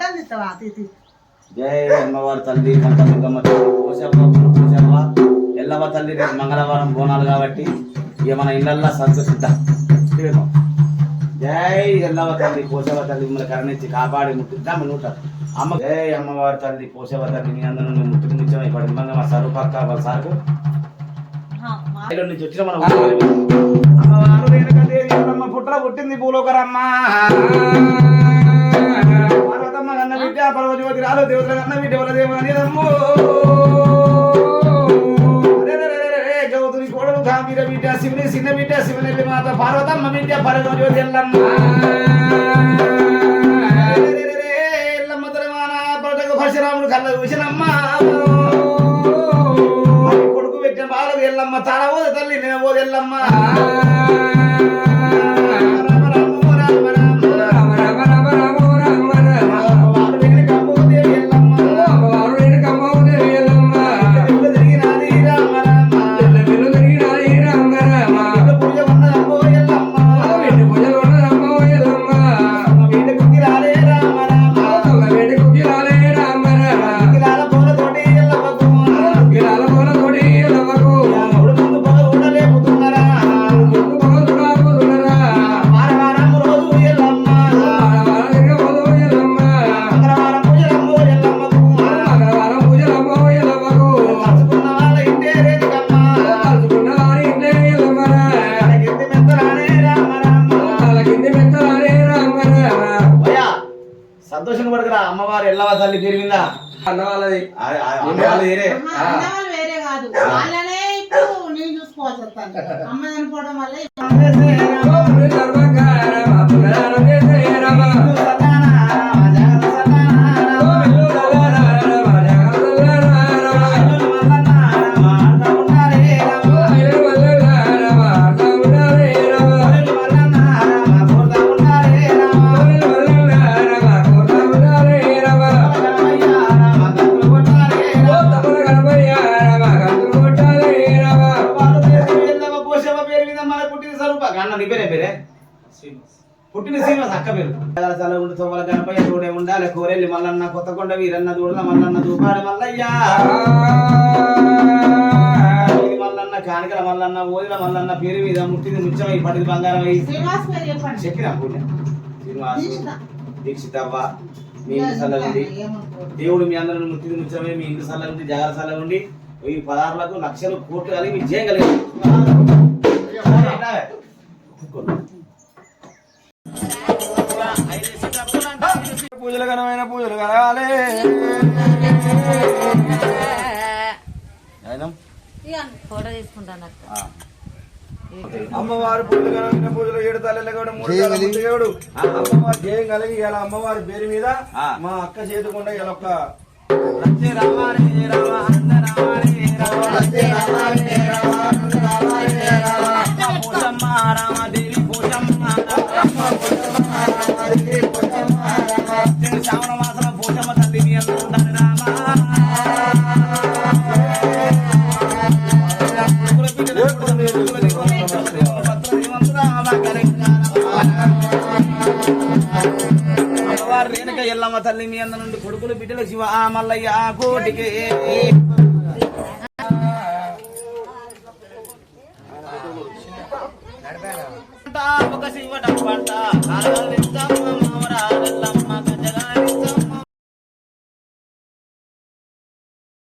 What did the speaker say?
అడ్డం తిస్తావా తీతి జై అమ్మవారి తల్లి తల్లి పోషమ్మ పోషమ్మ ఎల్లమ్మ తల్లి రేపు మంగళవారం బోనాలు కాబట్టి ఇక మన ఇళ్ళల్లో సంతోషిద్దాం. జై ఎల్లమ్మ తల్లి పోషవ తల్లి మిమ్మల్ని కరుణించి కాపాడి ముట్టిద్దాం నూట? అమ్మ జై అమ్మవారి తల్లి పోషవ తల్లి మీ అందరూ మేము ముట్టుకు ముత్యం ఇప్పుడు ఇమ్మంగా మా సరుకు పక్క వాళ్ళ సార్కు. నుంచి వచ్చిన మన. అమ్మవారు రేణుకాదేవి పుట్టింది కన్న బిడ్డ రాలో రాలు దేవతల కన్న బిడ్డ వల దేవనేదమ్ము గౌతుని కోడలు గాంభీర బిడ్డ శివుని చిన్న బిడ్డ శివనెల్లి మాత పార్వతమ్మ బిడ్డ పరమజ్యోతి ఎల్లమ్మ ఎల్లమ్మ తలమాన పడకు పరశురాముడు కళ్ళ చూసినమ్మ కొడుకు పెట్టిన బాలది ఎల్లమ్మ తల పోద తల్లి నేను పోదు పడకరా అమ్మవారు ఎల్లవ తల్లి పేరు మీద. అన్న వాళ్ళది వేరే. వేరే కాదు. వాళ్ళనే ఇప్పుడు నేను చూసుకోవాల్సి వస్తాను. అమ్మ చనిపోవడం వల్ల పుట్టిన శ్రీనివాస్ అక్క పేరు. సల ఉండి తోమల గణపయ్య తోడే ఉండాలి కోరెల్లి మల్లన్న కొత్తకొండ వీరన్న దూడల మల్లన్న దూపాడు మల్లయ్య. మల్లన్న కానికల మల్లన్న ఓదిల మల్లన్న పేరు మీద ముట్టింది ముచ్చం ఈ పట్టిది బంగారం అయ్యి పేరు చెప్పిన పుణ్య శ్రీనివాసు దీక్షిత. దీక్షితవ్వ మీ ఇంటి సల్ల ఉంది ఏమనుకోవద్దు. దేవుడు మీ అందరిని ముట్టింది ముచ్చమే మీ ఇంటి సల్ల ఉంది జాగ్రత్త సల్ల ఉండి ఈ పదార్థాలకు లక్షలు కోట్లు కలిగి విజయం కలిగి. పూజలు ఘనమైన పూజలు కలగాలి. ఫోటో తీసుకుంటాను అక్క. అమ్మవారి పూజలు ఘనమైన పూజలు ఏడు తల్లి కూడా మూడు ముత్తగేవుడు అమ్మవారి జయం కలిగి ఇలా అమ్మవారి పేరు మీద. మా అక్క చేతుకుండా ఇలా ఒక శ్రావణ అమ్మవారు రేణుక ఎల్లమ్మ తల్లి మీ అందరి నుండి కొడుకులు బిడ్డలు శివ ఆ మల్లయ్య ఆ కోటికి.